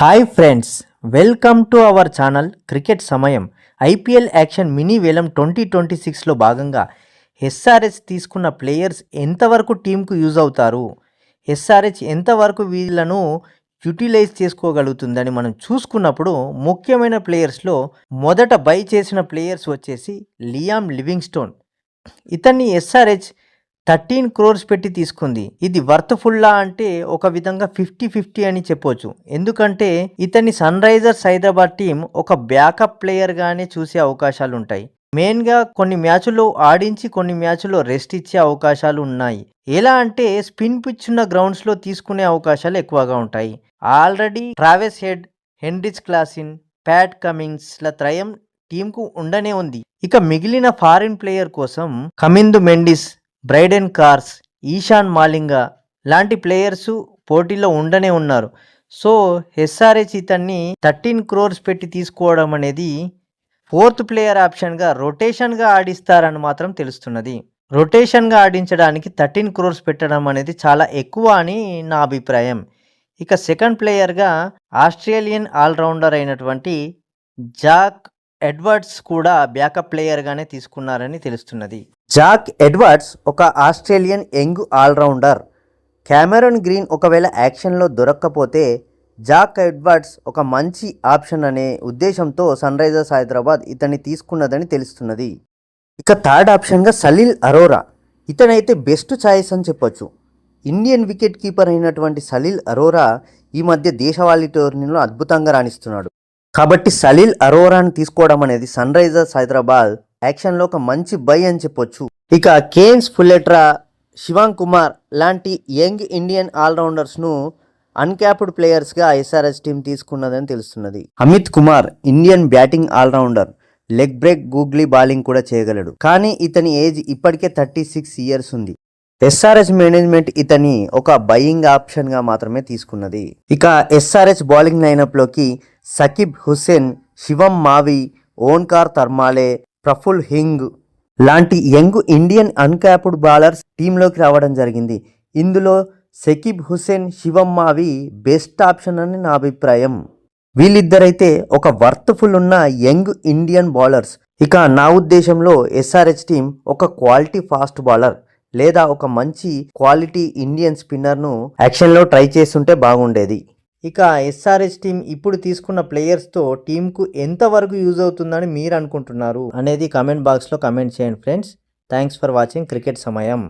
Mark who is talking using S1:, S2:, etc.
S1: Hi friends welcome to our channel cricket సమయం. IPL auction mini వేలం twenty twenty సిక్స్లో భాగంగా ఎస్ఆర్హెచ్ తీసుకున్న ప్లేయర్స్ ఎంతవరకు టీంకు యూజ్ అవుతారు? ఎస్ఆర్హెచ్ ఎంతవరకు వీళ్ళను యూటిలైజ్ చేసుకోగలుగుతుందని మనం చూసుకున్నప్పుడు ముఖ్యమైన ప్లేయర్స్లో మొదట బై చేసిన ప్లేయర్స్ వచ్చేసి లియామ్ లివింగ్స్టోన్. ఇతన్ని ఎస్ఆర్హెచ్ థర్టీన్ క్రోర్స్ పెట్టి తీసుకుంది. ఇది వర్త్ఫుల్లా అంటే ఒక విధంగా ఫిఫ్టీ ఫిఫ్టీ అని చెప్పొచ్చు. ఎందుకంటే ఇతని సన్ రైజర్స్ హైదరాబాద్ టీం ఒక బ్యాకప్ ప్లేయర్గానే చూసే అవకాశాలు ఉంటాయి మెయిన్గా కొన్ని మ్యాచ్లో ఆడించి కొన్ని మ్యాచ్లో రెస్ట్ ఇచ్చే అవకాశాలు ఉన్నాయి ఎలా అంటే స్పిన్ పిచ్ ఉన్న గ్రౌండ్స్లో తీసుకునే అవకాశాలు ఎక్కువగా ఉంటాయి. Already Travis Head Heinrich Klaasen Pat కమింగ్స్ల త్రయం టీంకు ఉండనే ఉంది. ఇక మిగిలిన ఫారిన్ ప్లేయర్ కోసం కమిందు మెండిస్ బ్రైడెన్ కార్స్ ఈశాన్ మాలింగా లాంటి ప్లేయర్స్ పోటీలో ఉండనే ఉన్నారు. సో ఎస్ఆర్హెచ్ ఇతన్ని థర్టీన్ క్రోర్స్ పెట్టి తీసుకోవడం అనేది ఫోర్త్ ప్లేయర్ ఆప్షన్గా రొటేషన్గా ఆడిస్తారని మాత్రం తెలుస్తున్నది. రొటేషన్గా ఆడించడానికి థర్టీన్ క్రోర్స్ పెట్టడం అనేది చాలా ఎక్కువ అని నా అభిప్రాయం. ఇక సెకండ్ ప్లేయర్గా ఆస్ట్రేలియన్ ఆల్రౌండర్ అయినటువంటి జాక్ ఎడ్వర్డ్స్ కూడా బ్యాకప్ ప్లేయర్గానే తీసుకున్నారని తెలుస్తున్నది. జాక్ ఎడ్వర్డ్స్ ఒక Australian young allrounder. Cameron Green ఒకవేళ యాక్షన్లో దొరక్కపోతే జాక్ ఎడ్వర్డ్స్ ఒక మంచి ఆప్షన్ అనే ఉద్దేశంతో సన్ రైజర్స్ హైదరాబాద్ ఇతన్ని తీసుకున్నదని తెలుస్తున్నది. ఇక థర్డ్ ఆప్షన్గా సలీల్ అరోరా. ఇతనైతే బెస్ట్ ఛాయిస్ అని చెప్పొచ్చు. ఇండియన్ వికెట్ కీపర్ అయినటువంటి సలీల్ అరోరా ఈ మధ్య దేశవాళీ టోర్నీలో అద్భుతంగా రాణిస్తున్నాడు. కాబట్టి సలీల్ అరోరాని తీసుకోవడం అనేది సన్ రైజర్స్ హైదరాబాద్ యాక్షన్లో ఒక మంచి బై అని చెప్పొచ్చు. ఇక కేన్స్ ఫుల్లెట్రా శివాంగ్ కుమార్ లాంటి యంగ్ ఇండియన్ ఆల్రౌండర్స్ను అన్క్యాప్డ్ ప్లేయర్స్గా ఎస్ఆర్ఎస్ టీం తీసుకున్నదని తెలుస్తున్నది. Amit Kumar Indian batting allrounder leg break googly bowling కూడా చేయగలడు. కానీ ఇతని ఏజ్ ఇప్పటికే థర్టీ సిక్స్ ఇయర్స్ ఉంది. ఎస్ఆర్ఎస్ మేనేజ్మెంట్ ఇతని ఒక బయింగ్ ఆప్షన్గా మాత్రమే తీసుకున్నది. ఇక ఎస్ఆర్ఎస్ బౌలింగ్ లైనప్లోకి సకిబ్ హుస్సేన్ శివం మావి ఓన్కార్ తర్మాలే ప్రఫుల్ హింగ్ లాంటి యంగ్ ఇండియన్ అన్క్యాప్డ్ బౌలర్స్ టీంలోకి రావడం జరిగింది. ఇందులో సకిబ్ హుస్సేన్ శివం మావి బెస్ట్ ఆప్షన్ అని నా అభిప్రాయం. వీళ్ళిద్దరైతే ఒక వర్త్ఫుల్ ఉన్న యంగ్ ఇండియన్ బౌలర్స్. ఇక నా ఉద్దేశంలో ఎస్ఆర్హెచ్ టీం ఒక క్వాలిటీ ఫాస్ట్ బౌలర్ లేదా ఒక మంచి క్వాలిటీ ఇండియన్ స్పిన్నర్ను యాక్షన్లో ట్రై చేస్తుంటే బాగుండేది. ఇక ఎస్ఆర్ఎస్ టీం ఇప్పుడు తీసుకున్న ప్లేయర్స్తో టీంకు ఎంతవరకు యూజ్ అవుతుందని మీరు అనుకుంటున్నారు అనేది కమెంట్ బాక్స్లో కమెంట్ చేయండి friends. Thanks for watching. Cricket సమయం.